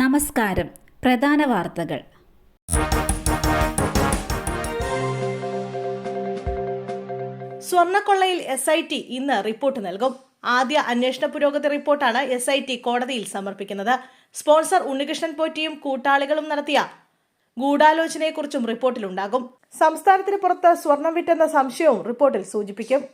നമസ്കാരം. പ്രധാന വാർത്തകൾ. സ്വർണക്കൊള്ളയിൽ എസ് ഐ ടി ഇന്ന് റിപ്പോർട്ട് നൽകും. ആദ്യ അന്വേഷണ പുരോഗതി റിപ്പോർട്ടാണ് എസ് ഐ ടി കോടതിയിൽ സമർപ്പിക്കുന്നത്. സ്പോൺസർ ഉണ്ണികൃഷ്ണൻ പോറ്റിയും കൂട്ടാളികളും നടത്തിയ ഗൂഢാലോചനയെക്കുറിച്ചും റിപ്പോർട്ടിലുണ്ടാകും. സംസ്ഥാനത്തിന് പുറത്ത് സ്വർണം വിറ്റെന്ന സംശയവും റിപ്പോർട്ടിൽ സൂചിപ്പിക്കും.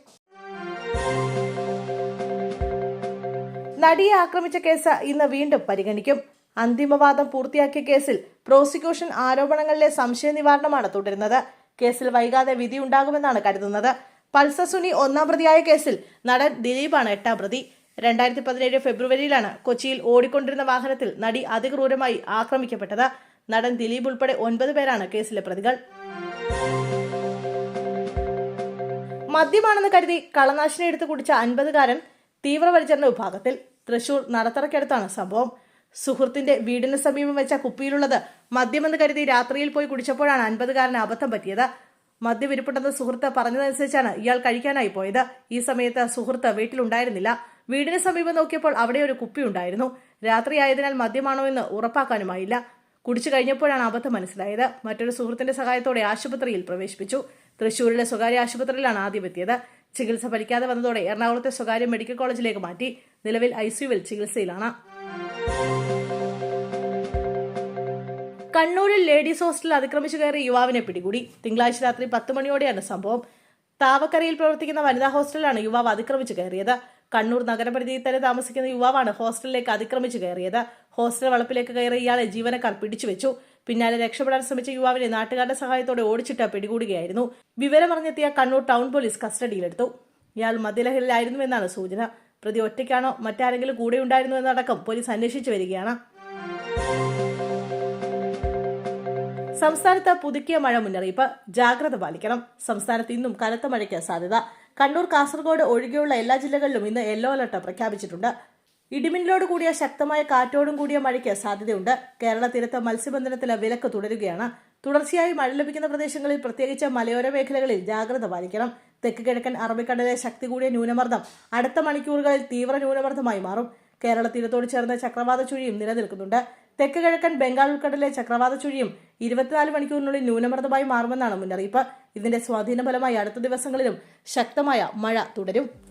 നടിയെ ആക്രമിച്ച കേസ് ഇന്ന് വീണ്ടും പരിഗണിക്കും. അന്തിമവാദം പൂർത്തിയാക്കിയ കേസിൽ പ്രോസിക്യൂഷൻ ആരോപണങ്ങളിലെ സംശയ നിവാരണമാണ് തുടരുന്നത്. കേസിൽ വൈകാതെ വിധി ഉണ്ടാകുമെന്നാണ് കരുതുന്നത്. പൾസർ സുനി ഒന്നാം പ്രതിയായ കേസിൽ നടൻ ദിലീപാണ് എട്ടാം പ്രതി. രണ്ടായിരത്തി പതിനേഴ് ഫെബ്രുവരിയിലാണ് കൊച്ചിയിൽ ഓടിക്കൊണ്ടിരുന്ന വാഹനത്തിൽ നടി അതിക്രൂരമായി ആക്രമിക്കപ്പെട്ടത്. നടൻ ദിലീപ് ഉൾപ്പെടെ ഒൻപത് പേരാണ് കേസിലെ പ്രതികൾ. മദ്യമാണെന്ന് കരുതി കളനാശിനി എടുത്ത് കുടിച്ച അൻപതുകാരൻ തീവ്രപരിചരണ വിഭാഗത്തിൽ തൃശൂർ നടത്തറയ്ക്കടുത്താണ് സംഭവം. സുഹൃത്തിന്റെ വീടിന് സമീപം വെച്ച കുപ്പിയിലുള്ളത് മദ്യമെന്ന് കരുതി രാത്രിയിൽ പോയി കുടിച്ചപ്പോഴാണ് അൻപതുകാരന് അബദ്ധം പറ്റിയത്. മദ്യവിരിപ്പുണ്ടെന്ന് സുഹൃത്ത് പറഞ്ഞതനുസരിച്ചാണ് ഇയാൾ കഴിക്കാനായി പോയത്. ഈ സമയത്ത് സുഹൃത്ത് വീട്ടിലുണ്ടായിരുന്നില്ല. വീടിന് സമീപം നോക്കിയപ്പോൾ അവിടെ ഒരു കുപ്പി ഉണ്ടായിരുന്നു. രാത്രിയായതിനാൽ മദ്യമാണോ എന്ന് ഉറപ്പാക്കാനുമായില്ല. കുടിച്ചു കഴിഞ്ഞപ്പോഴാണ് അബദ്ധം മനസ്സിലായത്. മറ്റൊരു സുഹൃത്തിന്റെ സഹായത്തോടെ ആശുപത്രിയിൽ പ്രവേശിപ്പിച്ചു. തൃശൂരിലെ സ്വകാര്യ ആശുപത്രിയിലാണ് ആദ്യം എത്തിയത് ചികിത്സ ഫലിക്കാതെ വന്നതോടെ എറണാകുളത്തെ സ്വകാര്യ മെഡിക്കൽ കോളേജിലേക്ക് മാറ്റി. നിലവിൽ ഐസിയുവിൽ ചികിത്സയിലാണ്. കണ്ണൂരിൽ ലേഡീസ് ഹോസ്റ്റലിൽ അതിക്രമിച്ചു കയറി യുവാവിനെ പിടികൂടി. തിങ്കളാഴ്ച രാത്രി പത്ത് മണിയോടെയാണ് സംഭവം. താവക്കരയിൽ പ്രവർത്തിക്കുന്ന വനിതാ ഹോസ്റ്റലിലാണ് യുവാവ് അതിക്രമിച്ചു കയറിയത്. കണ്ണൂർ നഗരപരിധിയിൽ തന്നെ താമസിക്കുന്ന യുവാവാണ് ഹോസ്റ്റലിലേക്ക് അതിക്രമിച്ചു കയറിയത്. ഹോസ്റ്റൽ വളപ്പിലേക്ക് കയറി ഇയാളെ ജീവനക്കാർ പിടിച്ചുവെച്ചു. പിന്നാലെ രക്ഷപ്പെടാൻ ശ്രമിച്ച യുവാവിനെ നാട്ടുകാരുടെ സഹായത്തോടെ ഓടിച്ചിട്ട് പിടികൂടുകയായിരുന്നു. വിവരമറിഞ്ഞെത്തിയ കണ്ണൂർ ടൗൺ പോലീസ് കസ്റ്റഡിയിലെടുത്തു. ഇയാൾ മദ്യലഹരിലായിരുന്നുവെന്നാണ് സൂചന. പ്രതി ഒറ്റയ്ക്കാണോ മറ്റാരെങ്കിലും കൂടെ ഉണ്ടായിരുന്നു എന്നടക്കം പോലീസ് അന്വേഷിച്ചു വരികയാണ്. സംസ്ഥാനത്ത് പുതുക്കിയ മഴ മുന്നറിയിപ്പ്. ജാഗ്രത പാലിക്കണം. സംസ്ഥാനത്ത് ഇന്നും കനത്ത മഴയ്ക്ക് സാധ്യത. കണ്ണൂർ കാസർഗോഡ് ഒഴികെയുള്ള എല്ലാ ജില്ലകളിലും ഇന്ന് യെല്ലോ അലർട്ട് പ്രഖ്യാപിച്ചിട്ടുണ്ട്. ഇടിമിന്നലോട് കൂടിയ ശക്തമായ കാറ്റോടും കൂടിയ മഴയ്ക്ക് സാധ്യതയുണ്ട്. കേരള തീരത്ത് മത്സ്യബന്ധനത്തിന് വിലക്ക് തുടരുകയാണ്. തുടർച്ചയായി മഴ ലഭിക്കുന്ന പ്രദേശങ്ങളിൽ പ്രത്യേകിച്ച് മലയോര മേഖലകളിൽ ജാഗ്രത പാലിക്കണം. തെക്ക് കിഴക്കൻ അറബിക്കടലിലെ ശക്തി കൂടിയ ന്യൂനമർദ്ദം അടുത്ത മണിക്കൂറുകളിൽ തീവ്ര ന്യൂനമർദ്ദമായി മാറും. കേരള തീരത്തോട് ചേർന്ന ചക്രവാത ചുഴിയും നിലനിൽക്കുന്നുണ്ട്. തെക്ക് കിഴക്കൻ ബംഗാൾ ഉൾക്കടലിലെ ചക്രവാത ചുഴിയും ഇരുപത്തിനാല് മണിക്കൂറിനുള്ളിൽ ന്യൂനമർദ്ദമായി മാറുമെന്നാണ് മുന്നറിയിപ്പ്. ഇതിന്റെ സ്വാധീന ഫലമായി അടുത്ത ദിവസങ്ങളിലും ശക്തമായ മഴ തുടരും.